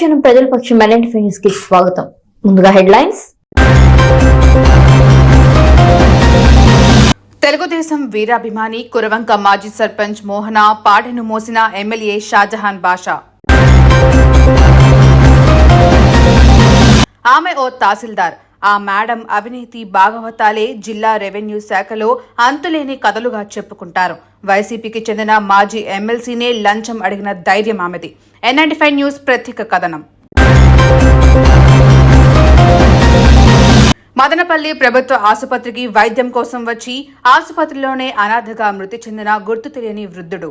అనుక్షణం ప్రజల పక్షం ఎన్ఎన్టీ న్యూస్కి స్వాగతం. ముందుగా హెడ్లైన్స్. తెలుగుదేశం వీరాభిమాని కురవంక మాజీ సర్పంచ్ మోహన పాడెను మోసిన ఎమ్మెల్యే షాజహాన్ బాషా. ఆమె ఓ తహసీల్దార్. ఆ మేడం అవినీతి భాగవతాలే జిల్లా రెవెన్యూ శాఖలో అంతులేని కథలుగా చెప్పుకుంటారు. వైసీపీకి చెందిన మాజీ ఎమ్మెల్సీనే లంచం అడిగిన ధైర్యం ఆమెది. ఎన్ఐటి ఫైవ్ న్యూస్ ప్రత్యేక కథనం. మదనపల్లి ప్రభుత్వ ఆసుపత్రికి వైద్యం కోసం వచ్చి ఆసుపత్రిలోనే అనాథగా మృతి చెందిన గుర్తు తెలియని వృద్ధుడు.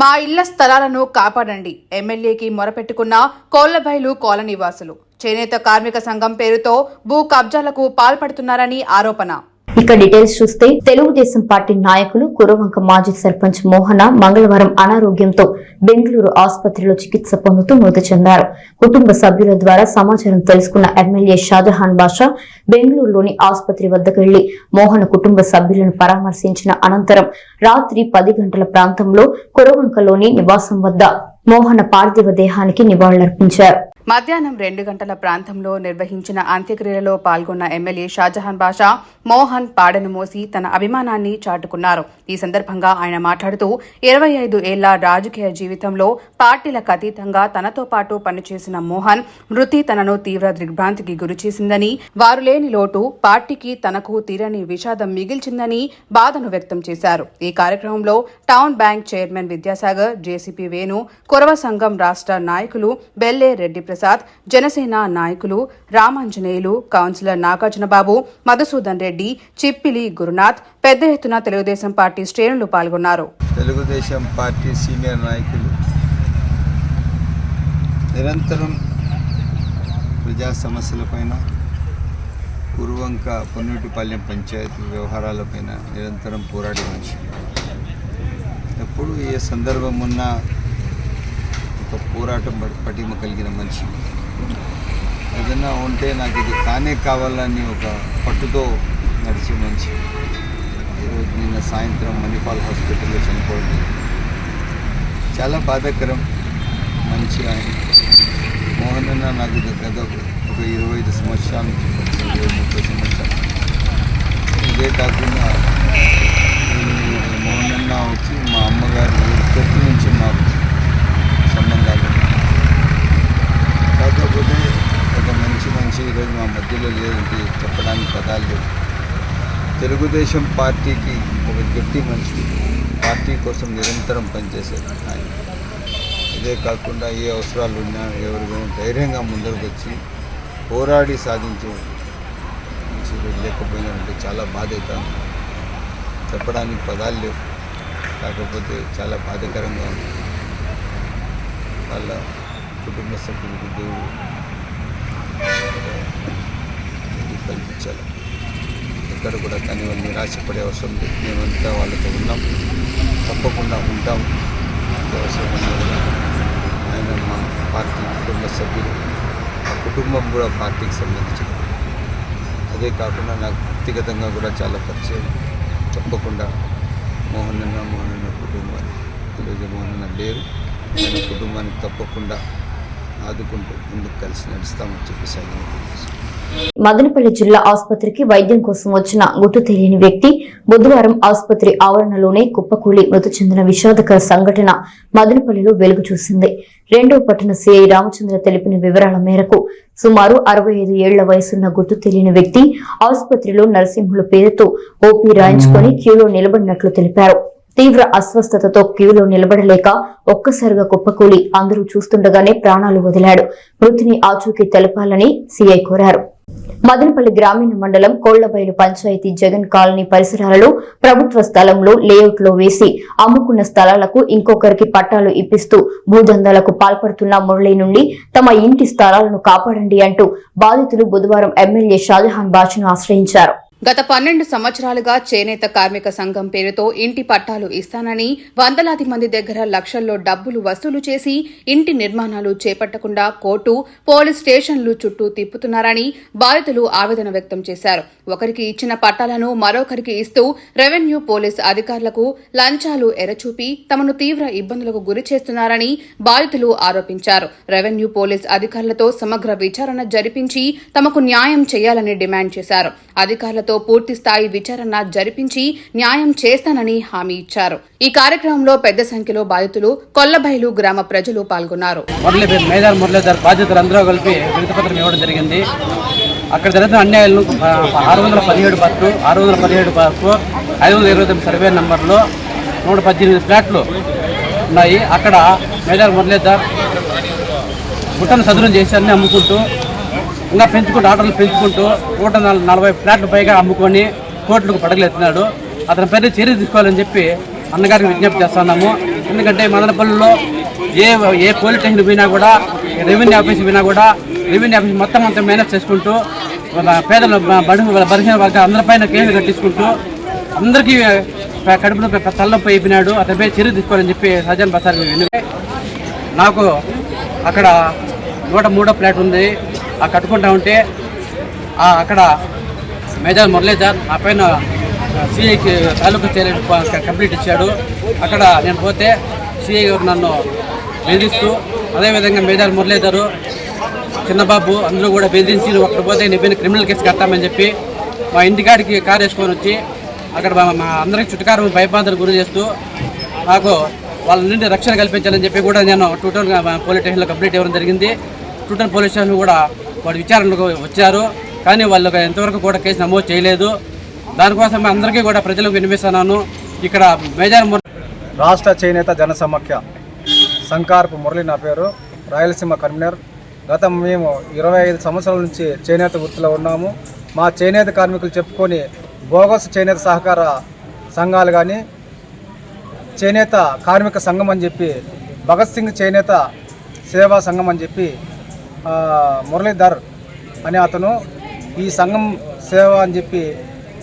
మా ఇళ్ళ స్థలాలను కాపాడండి. ఎమ్మెల్యేకి మొరపెట్టుకున్న కోళ్ళబైలు కాలనీవాసులు చేనేత కార్మిక సంఘం పేరుతో భూ కబ్జాలకు పాల్పడుతున్నారని ఆరోపణ. ఇక డీటెయిల్స్ చూస్తే తెలుగుదేశం పార్టీ నాయకులు కురవంక మాజీ సర్పంచ్ మోహన మంగళవారం అనారోగ్యంతో బెంగళూరు ఆసుపత్రిలో చికిత్స పొందుతూ మృతి చెందారు. కుటుంబ సభ్యుల ద్వారా సమాచారం తెలుసుకున్న ఎమ్మెల్యే షాజహాన్ బాషా బెంగళూరులోని ఆసుపత్రి వద్దకు వెళ్ళి మోహన కుటుంబ సభ్యులను పరామర్శించిన అనంతరం రాత్రి పది గంటల ప్రాంతంలో కురవంకలోని నివాసం వద్ద మోహన పార్థివ దేహానికి నివాళులర్పించారు. మధ్యాహ్నం రెండు గంటల ప్రాంతంలో నిర్వహించిన అంత్యక్రియలలో పాల్గొన్న ఎమ్మెల్యే షాజహాన్ బాషా మోహన్ పాడను మోసి తన అభిమానాన్ని చాటుకున్నారు. ఈ సందర్భంగా ఆయన మాట్లాడుతూ ఇరవై ఐదు ఏళ్ళ రాజకీయ జీవితంలో పార్టీలకు అతీతంగా తనతో పాటు పనిచేసిన మోహన్ మృతి తనను తీవ్ర దిగ్భ్రాంతికి గురిచేసిందని వారు లేని లోటు పార్టీకి తనకు తీరని విషాదం మిగిల్చిందని బాధను వ్యక్తం చేశారు. ఈ కార్యక్రమంలో town bank chairman Vidyasagar JCP Venu Kurava సంఘం రాష్ట్ర నాయకులు బెల్లే రెడ్డి ప్రసాద్ జనసేన నాయకులు రామాంజనేయులు కౌన్సిలర్ నాగార్జునబాబు మధుసూదన్ రెడ్డి చిప్పిలి గురునాథ్ పెద్ద ఎత్తున తెలుగుదేశం పార్టీ శ్రేణులు పాల్గొన్నారు. తెలుగుదేశం పార్టీ సీనియర్ నాయకులు నిరంతరం ప్రజా సమస్యలపైన కురువంక పొన్నటిపాలెం పంచాయతీ వ్యవహారాలపైన నిరంతరం పోరాడి మనిషి. ఎప్పుడు ఏ సందర్భం ఉన్నా ఒక పోరాటం పటిమ కలిగిన మనిషి. ఏదైనా ఉంటే నాకు ఇది కానే కావాలని ఒక పట్టుతో నడిచే మనిషి. ఈరోజు నిన్న సాయంత్రం మణిపాల్ హాస్పిటల్లో చనిపోయింది చాలా బాధాకరం మంచి ఆయన. మోహన్ అన్న నాకు ఇది గత ఒక ఇరవై ఐదు సంవత్సరాల నుంచి ఇరవై ముప్పై సంవత్సరాలు. ఇదే కాకుండా మోహన్ అన్న వచ్చి మా అమ్మగారు సంబంధాలు కాకపోతే ఒక మంచి మనిషి ఈరోజు మా మధ్యలో లేదంటే చెప్పడానికి పదాలు లేవు. తెలుగుదేశం పార్టీకి ఒక గట్టి మనిషి పార్టీ కోసం నిరంతరం పనిచేసేది ఆయన. ఇదే కాకుండా ఏ అవసరాలు ఉన్నా ఎవరికైనా ధైర్యంగా ముందరకు వచ్చి పోరాడి సాధించే మనిషి ఈరోజు లేకపోయినారంటే చాలా బాధ అవుతాను చెప్పడానికి పదాలు లేవు. కాకపోతే చాలా బాధకరంగా ఉంది. వాళ్ళ కుటుంబ సభ్యులకు దేవుడు కల్పించాలి. ఎక్కడ కూడా కానీ వాళ్ళు నిరాశపడే అవసరం లేదు. మేమంతా వాళ్ళతో ఉన్నాం. తప్పకుండా ఉంటాం. ఎంత అవసరం ఆయన మా పార్టీ కుటుంబ సభ్యులు ఆ కుటుంబం కూడా పార్టీకి సంబంధించింది అదే కాకుండా నాకు వ్యక్తిగతంగా కూడా చాలా పరిచయం. తప్పకుండా మోహన్ అన్న మోహన్ అన్న కుటుంబాన్ని ఈరోజు మోహన్ అన్న లేరు. ఆయన కుటుంబానికి తప్పకుండా ఆదుకుంటూ ముందుకు కలిసి నడుస్తామని చెప్పేసి. మదనపల్లి జిల్లా ఆసుపత్రికి వైద్యం కోసం వచ్చిన గుర్తు తెలియని వ్యక్తి బుధవారం ఆసుపత్రి ఆవరణలోనే కుప్పకూలి మృతి చెందిన విషాదకర సంఘటన మదనపల్లిలో వెలుగు చూసింది. రెండో పట్టణ సిఐ రామచంద్ర తెలిపిన వివరాల మేరకు సుమారు అరవై ఐదు ఏళ్ళ వయసున్న గుర్తు తెలియని వ్యక్తి ఆసుపత్రిలో నరసింహుల పేరుతో ఓపీ రాయించుకొని క్యూలో నిలబడినట్లు తెలిపారు. తీవ్ర అస్వస్థతతో క్యూలో నిలబడలేక ఒక్కసారిగా కుప్పకూలి అందరూ చూస్తుండగానే ప్రాణాలు వదిలాడు. మృతిని ఆచూకీ తెలపాలని సీఐ కోరారు. మదనపల్లి గ్రామీణ మండలం కోళ్ళబైలు పంచాయతీ జగన్ కాలనీ పరిసరాలలో ప్రభుత్వ స్థలంలో లేఅవుట్లో వేసి అమ్ముకున్న స్థలాలకు ఇంకొకరికి పట్టాలు ఇప్పిస్తూ భూదందాలకు పాల్పడుతున్న మురళి నుండి తమ ఇంటి స్థలాలను కాపాడండి అంటూ బాధితులు బుధవారం ఎమ్మెల్యే షాజహాన్ బాషును ఆశ్రయించారు. గత పన్నెండు సంవత్సరాలుగా చేనేత కార్మిక సంఘం పేరుతో ఇంటి పట్టాలు ఇస్తానని వందలాది మంది దగ్గర లక్షల్లో డబ్బులు వసూలు చేసి ఇంటి నిర్మాణాలు చేపట్టకుండా కోర్టు పోలీస్ స్టేషన్లు చుట్టూ తిప్పుతున్నారని బాధితులు ఆవేదన వ్యక్తం చేశారు. ఒకరికి ఇచ్చిన పట్టాలను మరొకరికి ఇస్తూ రెవెన్యూ పోలీస్ అధికారులకు లంచాలు ఎరచూపి తమను తీవ్ర ఇబ్బందులకు గురి చేస్తున్నారని బాధితులు ఆరోపించారు. రెవెన్యూ పోలీస్ అధికారులతో సమగ్ర విచారణ జరిపించి తమకు న్యాయం చేయాలని డిమాండ్ చేశారు. అధికారులతో పూర్తి స్థాయి విచారణ జరిపించి న్యాయం చేస్తానని హామీ ఇచ్చారు. ఈ కార్యక్రమంలో పెద్ద సంఖ్యలో బాధితులు కొల్లబైలు గ్రామ ప్రజలు పాల్గొన్నారు. మురళీ కలిపి వినతిపత్రం ఇవ్వడం జరిగింది. అక్కడ జరుగుతున్న అన్యాయాలను ఆరు వందల పదిహేడు బస్సు ఆరు వందల పదిహేడు బస్సు ఐదు వందల ఇరవై తొమ్మిది సర్వే నెంబర్లో నూట పద్దెనిమిది ఫ్లాట్లు ఉన్నాయి. అక్కడ మేజర్ మురళీధర్ గుట్టను సదురం చేసి అన్నీ అమ్ముకుంటూ ఇంకా పెంచుకుంటూ ఆర్డర్లు పెంచుకుంటూ నూట నల- నలభై ఫ్లాట్లు పైగా అమ్ముకొని కోట్లకు పడగలెత్తున్నాడు అతని పేరు చర్య తీసుకోవాలని చెప్పి అన్నగారికి విజ్ఞప్తి చేస్తున్నాము ఎందుకంటే మదనపల్లిలో ఏ ఏ పోలీస్ స్టేషన్ పోయినా కూడా రెవెన్యూ ఆఫీస్ పోయినా కూడా రెవెన్యూ ఆఫీస్ మొత్తం అంతా మేనేజ్ చేసుకుంటూ పేదల పేదలు బ- బడుగు బలహీన వర్గ అందరిపైన కేసులు కట్టించుకుంటూ అందరికీ కడుపులో ప- తలనొప్పి అయిపోయినాడు. అతనిపై చర్య తీసుకోవాలని చెప్పి సజ్జన్ బసార్ నాకు అక్కడ నూట మూడో ఫ్లాట్ ఉంది. కట్టుకుంటా ఉంటే అక్కడ మేజర్ మురళీధర్ ఆ పైన సిఐకి తాలూకా చర్యలు కంప్లీట్ ఇచ్చాడు. అక్కడ నేను పోతే సిఐ గారు నన్ను బెదిరిస్తూ అదేవిధంగా మేజర్ మురళీధరు చిన్నబాబు అందరూ కూడా బెదిరించి నువ్వు అక్కడ పోతే నీ పైన క్రిమినల్ కేసు కట్టామని చెప్పి మా ఇంటికాడికి కారు వేసుకొని వచ్చి అక్కడ మా- అందరికి చుట్టుకారు భయబాధలు గురి చేస్తూ నాకు వాళ్ళ నుండి రక్షణ కల్పించాలని చెప్పి కూడా నేను టూటన్ పోలీస్ స్టేషన్లో కంప్లీట్ ఇవ్వడం జరిగింది. టూటన్ పోలీస్ స్టేషన్ కూడా వాడు విచారణకు వచ్చారు. కానీ వాళ్ళు ఎంతవరకు కూడా కేసు నమోదు చేయలేదు. దానికోసం అందరికీ కూడా ప్రజలకు వినిపిస్తున్నాను. ఇక్కడ మేజర్ రాష్ట్ర చేనేత జన సమాఖ్య మురళి నా పేరు. రాయలసీమ కన్వీనర్. గత మేము ఇరవై ఐదు సంవత్సరాల నుంచి చేనేత వృత్తిలో ఉన్నాము. మా చేనేత కార్మికులు చెప్పుకొని బోగస్ చేనేత సహకార సంఘాలు కానీ చేనేత కార్మిక సంఘం అని చెప్పి భగత్ సింగ్ చేనేత సేవా సంఘం అని చెప్పి మురళీధర్ అనే అతను ఈ సంఘం సేవ అని చెప్పి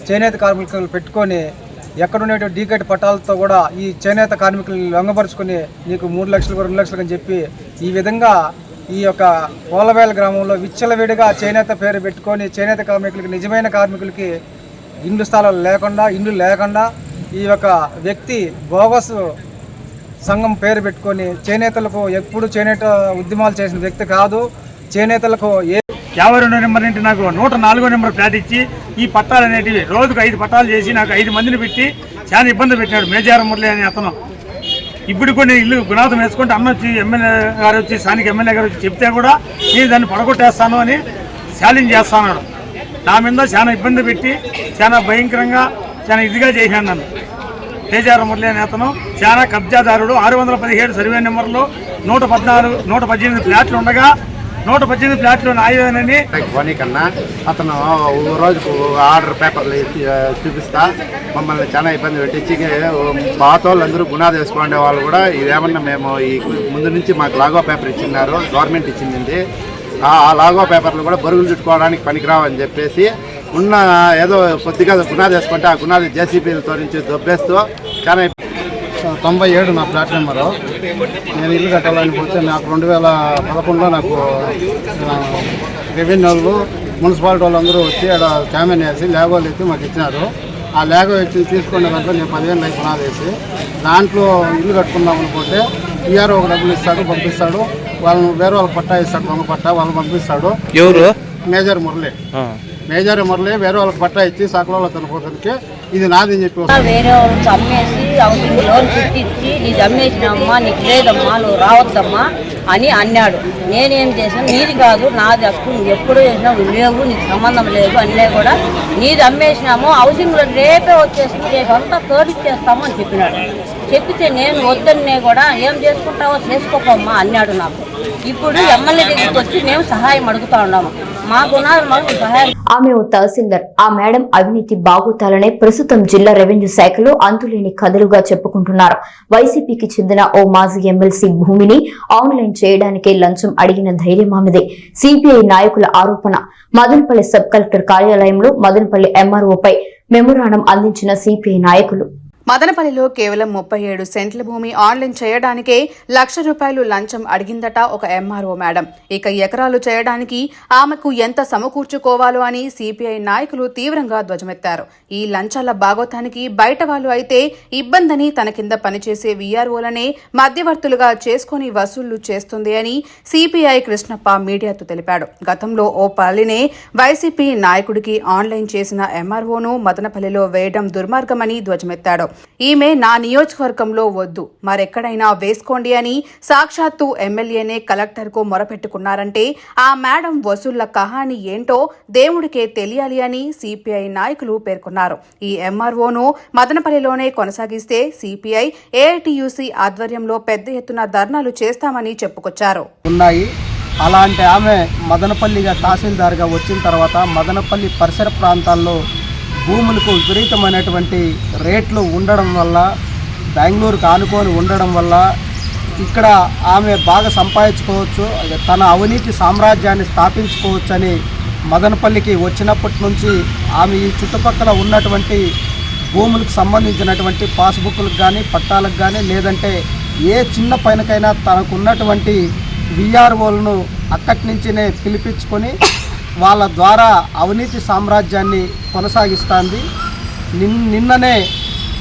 చేనేత కార్మికులు పెట్టుకొని ఎక్కడున్నటువంటి డీకెట్ పట్టాలతో కూడా ఈ చేనేత కార్మికులు లొంగపరుచుకొని నీకు మూడు లక్షలు రెండు లక్షలకు అని చెప్పి ఈ విధంగా ఈ యొక్క పోలవేల గ్రామంలో విచ్చలవిడిగా చేనేత పేరు పెట్టుకొని చేనేత కార్మికులకి నిజమైన కార్మికులకి ఇండ్లు స్థలాలు లేకుండా ఇండ్లు లేకుండా ఈ యొక్క వ్యక్తి బోగస్ సంఘం పేరు పెట్టుకొని చేనేతలకు ఎప్పుడు చేనేత ఉద్యమాలు చేసిన వ్యక్తి కాదు. చేనేతలకు ఏ యాభై రెండో నెంబర్ నుండి నాకు నూట నాలుగో నెంబర్ ఫ్లాట్ ఇచ్చి ఈ పట్టాలు అనేటివి రోజుకు ఐదు పట్టాలు చేసి నాకు ఐదు మందిని పెట్టి చాలా ఇబ్బంది పెట్టినాడు మేజార మురళి అనే అతను. ఇప్పుడు కొన్ని ఇల్లు గుణాథం వేసుకుంటే అన్న వచ్చి ఎమ్మెల్యే గారు వచ్చి స్థానిక ఎమ్మెల్యే గారు వచ్చి చెప్తే కూడా నేను దాన్ని పడగొట్టేస్తాను అని ఛాలెంజ్ చేస్తాను నా మీద చాలా ఇబ్బంది పెట్టి చాలా భయంకరంగా చాలా ఇదిగా చేశాను నన్ను. తేజార మురళి అనే అతను చాలా కబ్జాదారుడు. ఆరు వందల పదిహేడు సర్వే నెంబర్లో నూట పద్నాలుగు నూట పద్దెనిమిది ఫ్లాట్లు ఉండగా నూట పద్దెనిమిది ఫ్లాట్లు నాయనని పోనీ కన్నా అతను రోజుకు ఆర్డర్ పేపర్లు చూపిస్తా. మమ్మల్ని చాలా ఇబ్బంది పెట్టించి పాత అందరూ గుణాలు వేసుకునే వాళ్ళు కూడా ఇదేమన్నా మేము ఈ ముందు నుంచి మాకు లాగో పేపర్ ఇచ్చినారు గవర్నమెంట్ ఇచ్చింది ఆ ఆ లాగో పేపర్లు కూడా బరుగులు చుట్టుకోవడానికి పనికిరావని చెప్పేసి ఉన్న ఏదో కొద్దిగా గుణాలు వేసుకుంటే ఆ గుణాలు జేసీబీలతో నుంచి దొబ్బేస్తూ చాలా తొంభై ఏడు నా ఫ్లాట్ నెంబరు. నేను ఇల్లు కట్టాలని పోతే నాకు రెండు వేల పదకొండులో నాకు రెవెన్యూ వాళ్ళు మున్సిపాలిటీ వాళ్ళు అందరూ వచ్చి ఆడ క్యామెన్ వేసి లేగోలు ఎత్తి మాకు ఇచ్చినారు. ఆ లేగో వచ్చి తీసుకునే దాంట్లో నేను పదివేలు లైఫ్ పునాది వేసి దాంట్లో ఇల్లు కట్టుకుందాం అనుకుంటే ఈఆర్ ఒక డబ్బులు ఇస్తాడు పంపిస్తాడు. వాళ్ళని వేరే వాళ్ళకి పట్టా ఇస్తాడు దొంగ పట్టా వాళ్ళు పంపిస్తాడు. ఎవరు? మేజర్ మురళి. మేజర్ మురళి వేరే వాళ్ళకి పట్టా ఇచ్చి సకలంలో కనుకోవడానికి ఇది నాది అని చెప్పి వేరే వాళ్ళకి అమ్మేసి హౌసింగ్ లోన్ పెట్టించి నీది అమ్మేసినమ్మా నీకు లేదమ్మా నువ్వు రావద్దమ్మా అని అన్నాడు. నేనేం చేశాను? నీది కాదు నాది హక్కు నువ్వు ఎప్పుడు చేసినా లేవు నీకు సంబంధం లేదు అన్నీ కూడా నీది అమ్మేసినాము హౌసింగ్ లోన్ రేపే వచ్చేసి రేపు అంతా తోడిచ్చేస్తాము అని చెప్పినాడు. చెప్పితే నేను వద్దన్నే కూడా ఏం చేసుకుంటావో చేసుకోకమ్మా అన్నాడు నాకు. ఇప్పుడు ఎమ్మెల్యే దగ్గరికి వచ్చి మేము సహాయం అడుగుతా ఉన్నాము. ఆమె ఓ తహసీల్దార్. ఆ మేడం అవినీతి బాగోతాలనే ప్రస్తుతం జిల్లా రెవెన్యూ శాఖలో అంతులేని కథలుగా చెప్పుకుంటున్నారు. వైసీపీకి చెందిన ఓ మాజీ ఎమ్మెల్సీ భూమిని ఆన్లైన్ చేయడానికే లంచం అడిగిన ధైర్యం ఆమెదే. సిపిఐ నాయకుల ఆరోపణ. మదనపల్లి సబ్ కలెక్టర్ కార్యాలయంలో మదనపల్లి ఎంఆర్ఓపై మెమోరాండం అందించిన సిపిఐ నాయకులు. మదనపల్లిలో కేవలం ముప్పై ఏడు సెంట్ల భూమి ఆన్లైన్ చేయడానికే లక్ష రూపాయలు లంచం అడిగిందట ఒక ఎంఆర్ఓ మేడం. ఇక ఎకరాలు చేయడానికి ఆమెకు ఎంత సమకూర్చుకోవాలో అని సిపిఐ నాయకులు తీవ్రంగా ధ్వజమెత్తారు. ఈ లంచాల భాగోతానికి బయట వాళ్ళు అయితే ఇబ్బందని తన కింద పనిచేసే వీఆర్ఓలనే మధ్యవర్తులుగా చేసుకుని వసూళ్ళు చేస్తుంది అని సిపిఐ కృష్ణప్ప మీడియాతో తెలిపాడు. గతంలో ఓ పల్లినే వైసీపీ నాయకుడికి ఆన్లైన్ చేసిన ఎంఆర్ఓను మదనపల్లిలో వేయడం దుర్మార్గమని ధ్వజమెత్తాడు. ఈమె నా నియోజకవర్గంలో వద్దు. మరెక్కడైనా వేసుకోండి అని సాక్షాత్తు ఎమ్మెల్యేనే కలెక్టర్కు మొరపెట్టుకున్నారంటే ఆ మేడం వసూళ్ళ కహాని ఏంటో దేవుడికే తెలియాలి అని సిపిఐ నాయకులు పేర్కొన్నారు. ఈ ఎంఆర్ఓను మదనపల్లిలోనే కొనసాగిస్తే సిపిఐ ఏఐటియుసి ఆధ్వర్యంలో పెద్ద ఎత్తున ధర్నాలు చేస్తామని చెప్పుకొచ్చారు. ఉన్నాయి. అలాంటి ఆమె మదనపల్లిగా తహసీల్దార్గా వచ్చిన తర్వాత మదనపల్లి పరిసర ప్రాంతాల్లో భూములకు విపరీతమైనటువంటి రేట్లు ఉండడం వల్ల బెంగళూరుకు ఆనుకొని ఉండడం వల్ల ఇక్కడ ఆమె బాగా సంపాదించుకోవచ్చు తన అవినీతి సామ్రాజ్యాన్ని స్థాపించుకోవచ్చు అని మదనపల్లికి వచ్చినప్పటి నుంచి ఆమె ఈ చుట్టుపక్కల ఉన్నటువంటి భూములకు సంబంధించినటువంటి పాస్బుక్లకు కానీ పట్టాలకు కానీ లేదంటే ఏ చిన్న పైనకైనా తనకున్నటువంటి విఆర్ఓలను అక్కడి నుంచినే పిలిపించుకొని వాళ్ళ ద్వారా అవినీతి సామ్రాజ్యాన్ని కొనసాగిస్తుంది. నిన్ నిన్ననే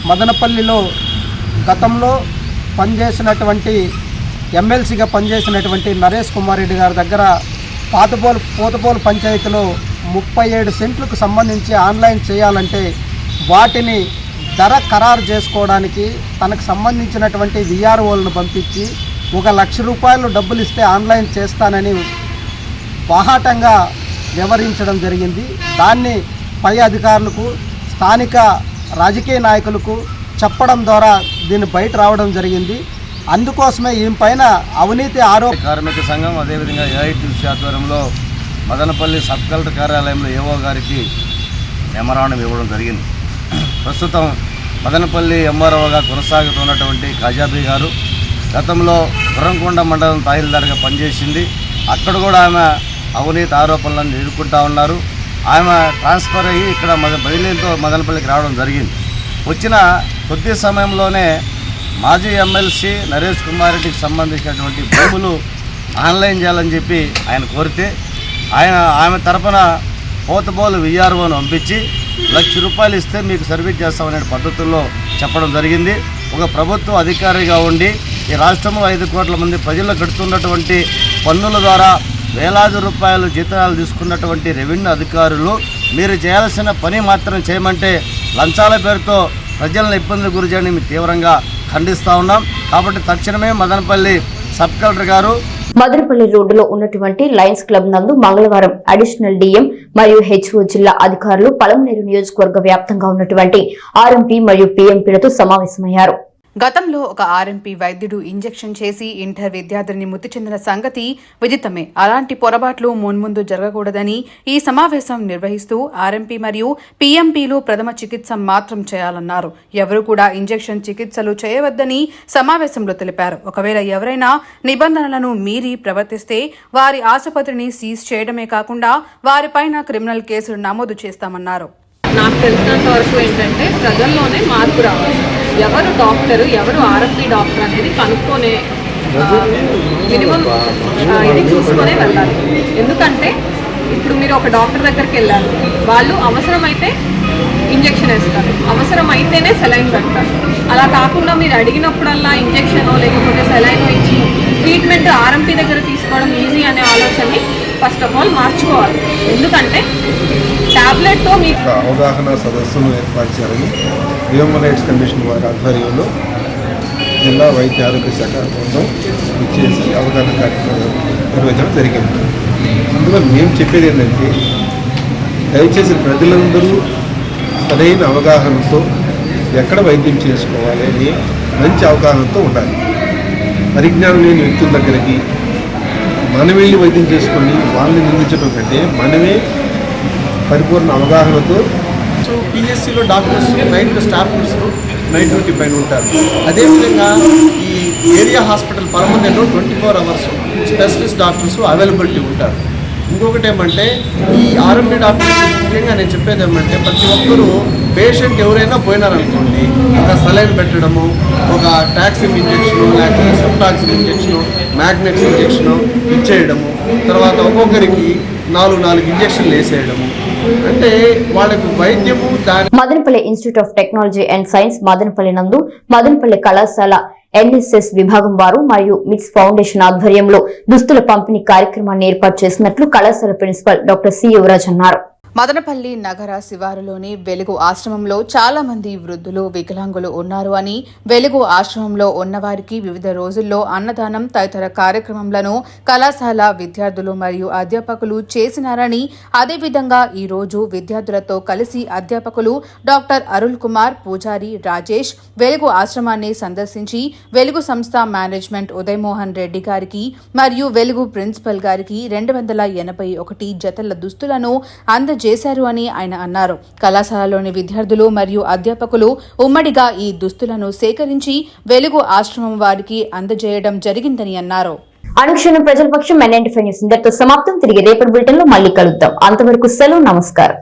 మదనపల్లిలో గతంలో పనిచేసినటువంటి ఎమ్మెల్సీగా పనిచేసినటువంటి నరేష్ కుమార్ రెడ్డి గారి దగ్గర పాతపోలు పోతపోలు పంచాయతీలో ముప్పై ఏడు సెంట్లకు సంబంధించి ఆన్లైన్ చేయాలంటే వాటిని ధర ఖరారు చేసుకోవడానికి తనకు సంబంధించినటువంటి విఆర్ఓలను పంపించి ఒక లక్ష రూపాయలు డబ్బులు ఇస్తే ఆన్లైన్ చేస్తానని బాహాటంగా వ్యవహరించడం జరిగింది. దాన్ని పై అధికారులకు స్థానిక రాజకీయ నాయకులకు చెప్పడం ద్వారా దీన్ని బయట రావడం జరిగింది. అందుకోసమే ఈ పైన అవినీతి ఆరోపణ కార్మిక సంఘం అదేవిధంగా ఏఐటీసీ ఆధ్వర్యంలో మదనపల్లి సబ్ కలెక్టర్ కార్యాలయంలో ఏవో గారికి మెమరాండం ఇవ్వడం జరిగింది. ప్రస్తుతం మదనపల్లి ఎంఆర్ఓగా కొనసాగుతున్నటువంటి కాజాబీ గారు గతంలో గుర్రంకొండ మండలం తహసీల్దార్గా పనిచేసింది. అక్కడ కూడా ఆమె అవినీతి ఆరోపణలను ఎదుర్కొంటా ఉన్నారు. ఆమె ట్రాన్స్ఫర్ అయ్యి ఇక్కడ మద బదిలీతో మదనపల్లికి రావడం జరిగింది. వచ్చిన కొద్ది సమయంలోనే మాజీ ఎమ్మెల్సీ నరేష్ కుమార్ రెడ్డికి సంబంధించినటువంటి భూములు ఆన్లైన్ చేయాలని చెప్పి ఆయన కోరితే ఆయన ఆమె తరపున పోతబోలు విఆర్ఓను పంపించి లక్ష రూపాయలు ఇస్తే మీకు సర్వీస్ చేస్తామనే పద్ధతుల్లో చెప్పడం జరిగింది. ఒక ప్రభుత్వ అధికారిగా ఉండి ఈ రాష్ట్రంలో ఐదు కోట్ల మంది ప్రజలు కడుతున్నటువంటి పన్నుల ద్వారా వేలాది రూపాయలు జీతాలు తీసుకున్నటువంటి రెవెన్యూ అధికారులు మీరు చేయాల్సిన పని మాత్రం చేయమంటే లంచాల పేరుతో ప్రజలను ఇబ్బందులు గురి చేయడం మేము తీవ్రంగా ఖండిస్తూ ఉన్నాం. కాబట్టి తక్షణమే మదనపల్లి సబ్ కలెక్టర్ గారు మదనపల్లి రోడ్డులో ఉన్నటువంటి లయన్స్ క్లబ్ నందు మంగళవారం అడిషనల్ డిఎం మరియు హెచ్ఓ జిల్లా అధికారులు పలమనేరు నియోజకవర్గ వ్యాప్తంగా ఉన్నటువంటి ఆర్ఎంపీ మరియు పీఎంపీలతో సమావేశమయ్యారు. గతంలో ఒక ఆర్ఎంపీ వైద్యుడు ఇంజెక్షన్ చేసి ఇంటర్ విద్యార్థిని మృతి చెందిన సంగతి విదితమే. అలాంటి పొరపాట్లు మున్ముందు జరగకూడదని ఈ సమావేశం నిర్వహిస్తూ ఆర్ఎంపీ మరియు పీఎంపీలు ప్రథమ చికిత్స మాత్రం చేయాలన్నారు. ఎవరు కూడా ఇంజెక్షన్ చికిత్సలు చేయవద్దని సమావేశంలో తెలిపారు. ఒకవేళ ఎవరైనా నిబంధనలను మీరి ప్రవర్తిస్తే వారి ఆసుపత్రిని సీజ్ చేయడమే కాకుండా వారిపైన క్రిమినల్ కేసులు నమోదు చేస్తామన్నారు. నాకు తెలిసినంత వరకు ఏంటంటే ప్రజల్లోనే మార్పు రావాలి. ఎవరు డాక్టర్ ఎవరు ఆర్ఎంపీ డాక్టర్ అనేది కనుక్కొనే మినిమం ఇది చూసుకొనే వెళ్ళాలి. ఎందుకంటే ఇప్పుడు మీరు ఒక డాక్టర్ దగ్గరికి వెళ్ళారు వాళ్ళు అవసరమైతే ఇంజెక్షన్ వేస్తారు అవసరం అయితేనే సెలైన్ పెడతారు. అలా కాకుండా మీరు అడిగినప్పుడల్లా ఇంజెక్షన్ లేకపోతే సెలైన్ ఇచ్చి ట్రీట్మెంట్ ఆర్ఎంపీ దగ్గర తీసుకోవడం ఈజీ అనే ఆలోచనని ఫస్ట్ ఆఫ్ ఆల్ మార్చుకోవాలి. ఎందుకంటే టాబ్లెట్తో మీకు అవగాహన సదస్సును ఏర్పాటు చేయాలని హ్యూమన్ రైట్స్ కమిషన్ వారి ఆధ్వర్యంలో జిల్లా వైద్య ఆరోగ్య శాఖ బృందం ఇచ్చేసి అవగాహన కార్యక్రమం నిర్వహించడం జరిగింది. అందులో మేము చెప్పేది ఏంటంటే దయచేసి ప్రజలందరూ సరైన అవగాహనతో ఎక్కడ వైద్యం చేసుకోవాలి అని మంచి అవగాహనతో ఉండాలి. పరిజ్ఞానం లేని వ్యక్తుల దగ్గరికి మనం వెళ్ళి వైద్యం చేసుకొని వాళ్ళని నిందించడం కంటే మనమే పరిపూర్ణ అవగాహనతో so పిహెచ్సిలో doctors night staff nine night duty పైన ఉంటారు. అదేవిధంగా ఈ area hospital permanent twenty four hours specialist doctors availability ఉంటారు. ఇంకొకటి ఏమంటే ఈ ఆర్ఎంపీ డాక్టర్ ముఖ్యంగా నేను చెప్పేది ఏమంటే ప్రతి ఒక్కరూ పేషెంట్ ఎవరైనా పోయినారనుకోండి ఒక సలైన్ పెట్టడము ఒక టాక్సిమ్ ఇంజెక్షను లేకపోతే సెప్టాక్సిమ్ ఇంజెక్షను మ్యాగ్నెట్స్ ఇంజెక్షను ఇచ్చేయడము తర్వాత ఒక్కొక్కరికి నాలుగు నాలుగు ఇంజెక్షన్లు వేసేయడము. అంటే వాళ్ళకి వైద్యము దాని Madanapalle institute of technology and science Madanapalle నందు మదనపల్లి కళాశాల ఎన్ఎస్ఎస్ విభాగం వారు మరియు మిట్స్ ఫౌండేషన్ ఆధ్వర్యంలో దుస్తుల పంపిణీ కార్యక్రమాన్ని ఏర్పాటు చేసినట్లు కళాశాల ప్రిన్సిపల్ డాక్టర్ సి యువరాజ్ అన్నారు. మదనపల్లి నగర శివారులోని వెలుగు ఆశ్రమంలో చాలా మంది వృద్ధులు వికలాంగులు ఉన్నారు అని వెలుగు ఆశ్రమంలో ఉన్నవారికి వివిధ రోజుల్లో అన్నదానం తదితర కార్యక్రమాలను కళాశాల విద్యార్థులు మరియు అధ్యాపకులు చేసినారని అదేవిధంగా ఈ రోజు విద్యార్థులతో కలిసి అధ్యాపకులు డాక్టర్ అరుణ్ కుమార్ పూజారి రాజేష్ వెలుగు ఆశ్రమాన్ని సందర్శించి వెలుగు సంస్థ మేనేజ్మెంట్ ఉదయమోహన్ రెడ్డి గారికి మరియు వెలుగు ప్రిన్సిపల్ గారికి రెండు వందల ఎనభై ఒకటి జతల దుస్తులను అందజేశారు. చేశారు అని ఆయన అన్నారు. కళాశాలలోని విద్యార్థులు మరియు అధ్యాపకులు ఉమ్మడిగా ఈ దుస్తులను సేకరించి వెలుగు ఆశ్రమం వారికి అందజేయడం జరిగిందని అన్నారు. అనుక్షణం ప్రజల పక్షం ఎన్ఎన్టీ న్యూస్ ఇంతటితో సమాప్తం. తిరిగి రేపటి బులెటిన్లో మళ్ళీ కలుద్దాం. అంతవరకు సెలవు నమస్కారం.